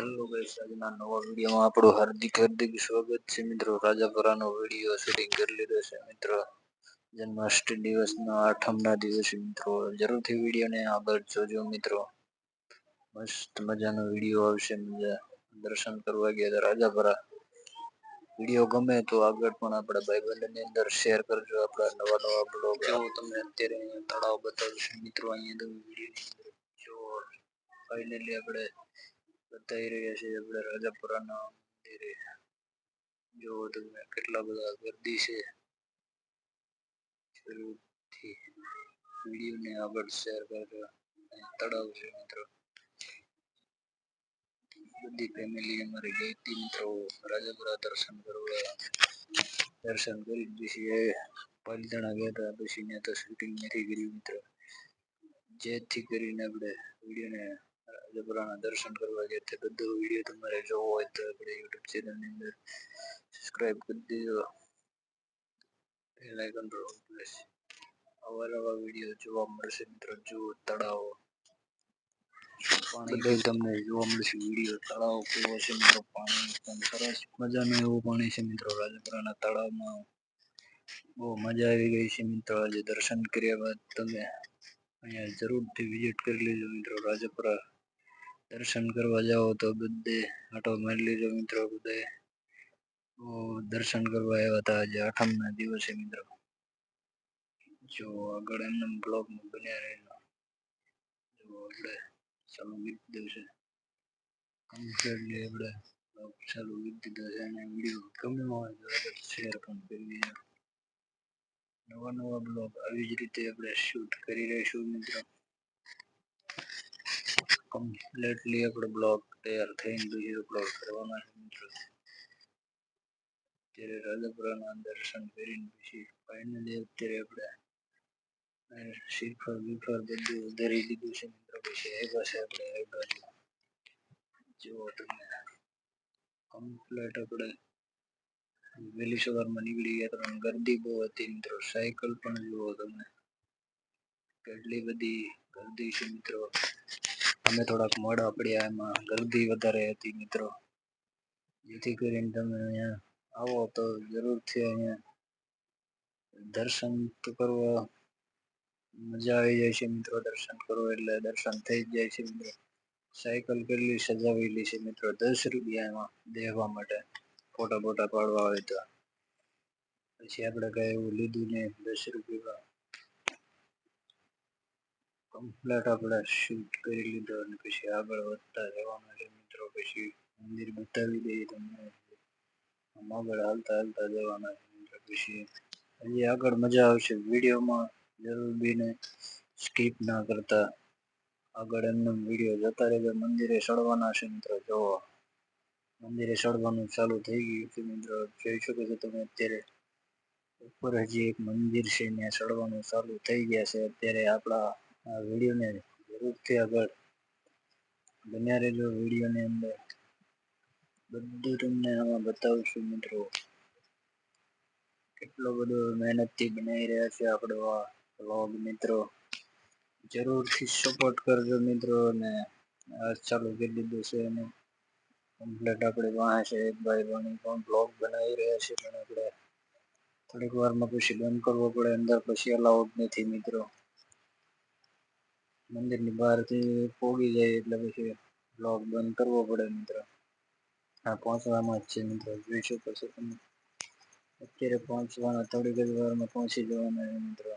Hello guys આજના નવા વિડીયોમાં આપણું હાર્દિક હાર્દિક સ્વાગત છે મિત્રો. રાજાપરાનો વીડિયો શૂટિંગ કરી લીધો છે મિત્રો. જન્માષ્ટમી દિવસના આઠમના દિવસે મિત્રો. જરૂરથી વિડીયોને આગળ જોજો મિત્રો. મસ્ત મજાનો વીડિયો આવશે મજા. દર્શન કરવા ગયા હતા રાજાપરા. વીડિયો ગમે તો આગળ પણ આપણા ભાઈબંધની અંદર શેર કરજો આપણા નવા નવા બ્લોગ જો તમને અત્યારે અહીંયા તળાવ બતાવશું મિત્રો, અહીંયા તમે વીડિયો જો ફાઇનલી આપણે બતાવી રહ્યા છે આપણે રાજાપુરાના મંદિરે જો તમે કેટલા બધા ગર્દી છે. જરૂરથી વિડીયોને આગળ શેર કરજો. તળાવ છે મિત્રો. બધી ફેમિલી અમારી ગઈ હતી મિત્રો. રાજાપુરા દર્શન કરવા દર્શન કરી પછી પાલીતાણા ગયા હતા. પછી ત્યાં તો શૂટિંગ નથી કર્યું મિત્રો. જેથી કરીને આપણે વિડીયોને રાજપુરાના દર્શન કરવા ગયા તે બધો વીડિયો તમારે જોવો હોય તો આપણે યુટ્યુબ ચેનલની અંદર સબસ્ક્રાઈબ કરી દેજો. બેલ આઇકન પર આવા વીડિયો જોવા મળશે મિત્રો. જુઓ તળાવ. પાણી તમને જોવા મળશે વીડિયો. તળાવ કેવો છે મિત્રો? પાણી એકદમ સરસ મજાનું એવું પાણી છે મિત્રો. રાજપુરાના તળાવમાં બહુ મજા આવી ગઈ છે મિત્રો. આજે દર્શન કર્યા બાદ તમે અહીંયા જરૂરથી વિઝિટ કરી લેજો મિત્રો. રાજપુરા દર્શન કરવા જાઓ તો બધે આટો મારી લેજો મિત્રો બધે. દર્શન કરવા આવ્યા હતા આજે આઠમના દિવસે મિત્રો. જો આગળ એમને બ્લોગમાં બન્યા રહેલો જો આપણે ચાલુ ગીત દિવસે કમ્પ્લીટલી આપણે. ચાલુ ગીત દીધો છે અને વીડિયો ગમ્યો હોય તો આગળ શેર પણ કરી દેજો. નવા નવા બ્લોગ આવી જ રીતે આપણે શૂટ કરી રહીશું મિત્રો. કમ્પ્લીટલી આપણો બ્લોગ તૈયાર થઈને પછી અપલોડ કરવાના છે મિત્રો અત્યારે રાજાપુરાના દર્શન કરીને પછી ફાઇનલી અત્યારે આપણે શ્રીફળ બીફળ બધું ઉધારી લીધું છે મિત્રો પછી આવ્યા છે આપણે એ બાજુ જુઓ તમે કમ્પ્લીટ આપણે વહેલી સવારમાં નીકળી ગયા તો ગરદી બહુ હતી મિત્રો સાયકલ પણ જુઓ તમે કેટલી બધી ગરદી છે મિત્રો અમે થોડાક મોડા પડ્યા એમાં ગરદી વધારે હતી મિત્રો. જેથી કરીને તમે અહીંયા આવો તો જરૂરથી અહીંયા દર્શન તો કરવા મજા આવી જાય છે મિત્રો, દર્શન કરો એટલે દર્શન થઈ જ જાય છે મિત્રો. સાયકલ કેટલી સજાવેલી છે મિત્રો, દસ રૂપિયા એમાં દેવા માટે ફોટા ફોટા પાડવા હોય તો. પછી આપણે કઈ એવું લીધું નહીં, દસ રૂપિયા કમ્પ્લેટ આપણે શૂટ કરી લીધો અને પછી આગળ વધતા જવાના છે મિત્રો પછી મંદિર બતાવી દઈએ તમને. આગળ હાલતા હાલતા જવાના છે મિત્રો પછી હજી આગળ મજા આવશે. વિડીયોમાં જરૂર બીને સ્કીપ ના કરતા. આગળ એમને વીડિયો જતા રહેજો. મંદિરે ચડવાના છે મિત્રો. જોવો મંદિરે ચડવાનું ચાલુ થઈ ગયું છે મિત્રો. જોઈ શકો છો તમે અત્યારે. ઉપર હજી એક મંદિર છે ત્યાં ચડવાનું ચાલુ થઈ ગયા છે. અત્યારે આપણા વિડીયોને જરૂરથી આગળ બન્યા રહેજો વિડીયોની અંદર. બધું તમને આમાં બતાવશું મિત્રો. કેટલો બધો મહેનતથી બનાવી રહ્યા છે આપણો આ વ્લોગ મિત્રો. જરૂરથી સપોર્ટ કરજો મિત્રો અને આ ચાલુ કરી દીધું છે અને કમ્પ્લેટ આપણે પાસે એક ભાઈ વાણી પણ બ્લોગ બનાવી રહ્યા છે પણ આપણે થોડીક વારમાં પછી બંધ કરવો પડે, અંદર પછી અલાઉડ નથી મિત્રો. મંદિરની બહારથી પોગી જાય એટલે પછી બ્લોગ બંધ કરવો પડે મિત્રો. આ પહોંચવામાં જ છે મિત્રો. જોઈ શકો છો તમે. અત્યારે પહોંચવાના થોડીક જ વારમાં પહોંચી જવાના છે મિત્રો.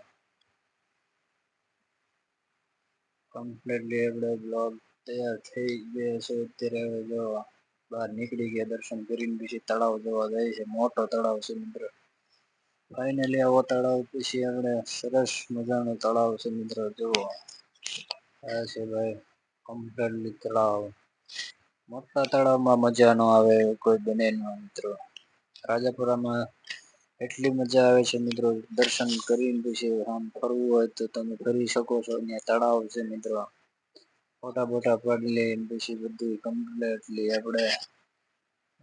કમ્પ્લીટલી આપણે બ્લોગ તૈયાર થઈ ગયા છે. અત્યારે હવે જો બહાર નીકળી ગયા, દર્શન કરીને પછી તળાવ જોવા જાય છે. મોટો તળાવ છે મિત્રો. ફાઇનલી આવો તળાવ, પછી આપણે સરસ મજાનો તળાવ છે મિત્રો. જુઓ. આ છે ભાઈ. કમ્પ્લીટલી તળાવ મોટા તળાવમાં મજા ન આવે કોઈ બને ન મિત્રો. રાજાપુરામાં એટલી મજા આવે છે મિત્રો. દર્શન કરીને પછી આમ ફરવું હોય તો તમે ફરી શકો છો. અહીંયા તળાવ છે મિત્રો. ફોટા બોટા પાડી લઈને પછી બધું કમ્પ્લીટલી આપણે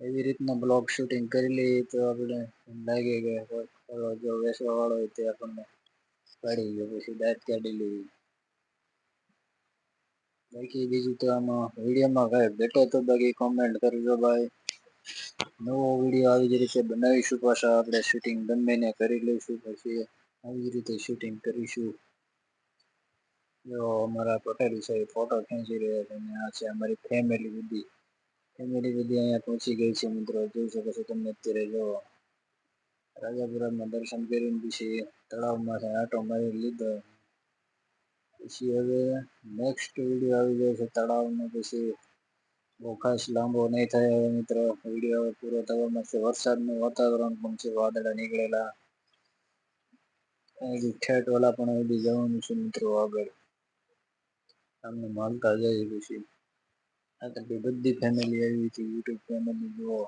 એવી રીતના બ્લોગ શૂટિંગ કરી લઈએ તો આપણે લાગે કે જો વેસવા વાળો હોય તે આપણને પાડી ગયો, પછી દાંત કાઢી લઈએ. બાકી બીજું તો આમાં વિડીયોમાં કઈ બેટો તો બાકી કોમેન્ટ કરજો ભાઈ. નવો વીડિયો આવી જ રીતે બનાવીશું પાછા આપણે શૂટિંગ ગમે ને કરી લઈશું પછી આવી જ રીતે શૂટિંગ કરીશું. જો અમારા પટેલ સાહેબ ફોટો ખેંચી રહ્યા છે અને આ છે અમારી ફેમિલી બધી. ફેમિલી બધી અહીંયા પહોંચી ગઈ છે મિત્રો. જોઈ શકો છો તમે અત્યારે જો રાજાપુરામાં દર્શન કરીને પછી તળાવમાં આટો મારી લીધો. પછી હવે નેક્સ્ટ વીડિયો આવી જાય છે તળાવનો પછી બહુ ખાસ લાંબો નહીં થાય હવે મિત્રો વીડિયો હવે પૂરો થવામાં છે વરસાદનું વાતાવરણ પણ છે વાદળા નીકળેલા હજી ઠેઠ ઓલા પણ હજી જવાનું છે મિત્રો આગળ આમને માનતા જાય પછી આગળ બધી ફેમિલી આવી હતી યુટ્યુબ ફેમિલી જુઓ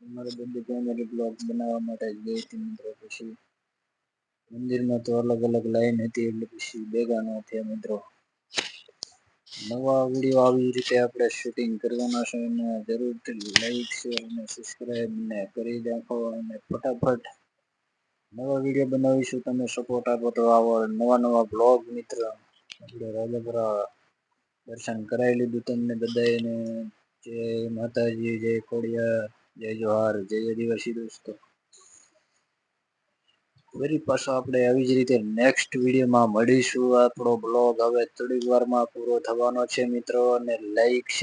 અમારે બધી ફેમિલી બ્લોગ બનાવવા માટે જ ગઈ હતી મિત્રો પછી મંદિરમાં તો અલગ અલગ લાઈન હતી એટલે પછી ભેગા ન થયા મિત્રો. નવા વીડિયો આવી રીતે આપણે શૂટિંગ કરવાના છે અને જરૂરથી લાઈક શેર અને સબસ્ક્રાઈબ ને કરી નાખો અને ફટાફટ નવા વીડિયો બનાવીશું. તમે સપોર્ટ આપો તો આવો. નવા નવા બ્લોગ મિત્ર, આપણે રાજાપુરા દર્શન કરાવી લીધું તમને બધાને જય માતાજી, જય ખોડિયાર, જય જોહાર, જય આદિવાસી દોસ્તો. ફરી પાછો આપણે આવી જ રીતે નેક્સ્ટ વિડીયોમાં મળીશું. આપણો બ્લોગ હવે થોડીક વારમાં પૂરો થવાનો છે મિત્રો, અને લાઈક શેર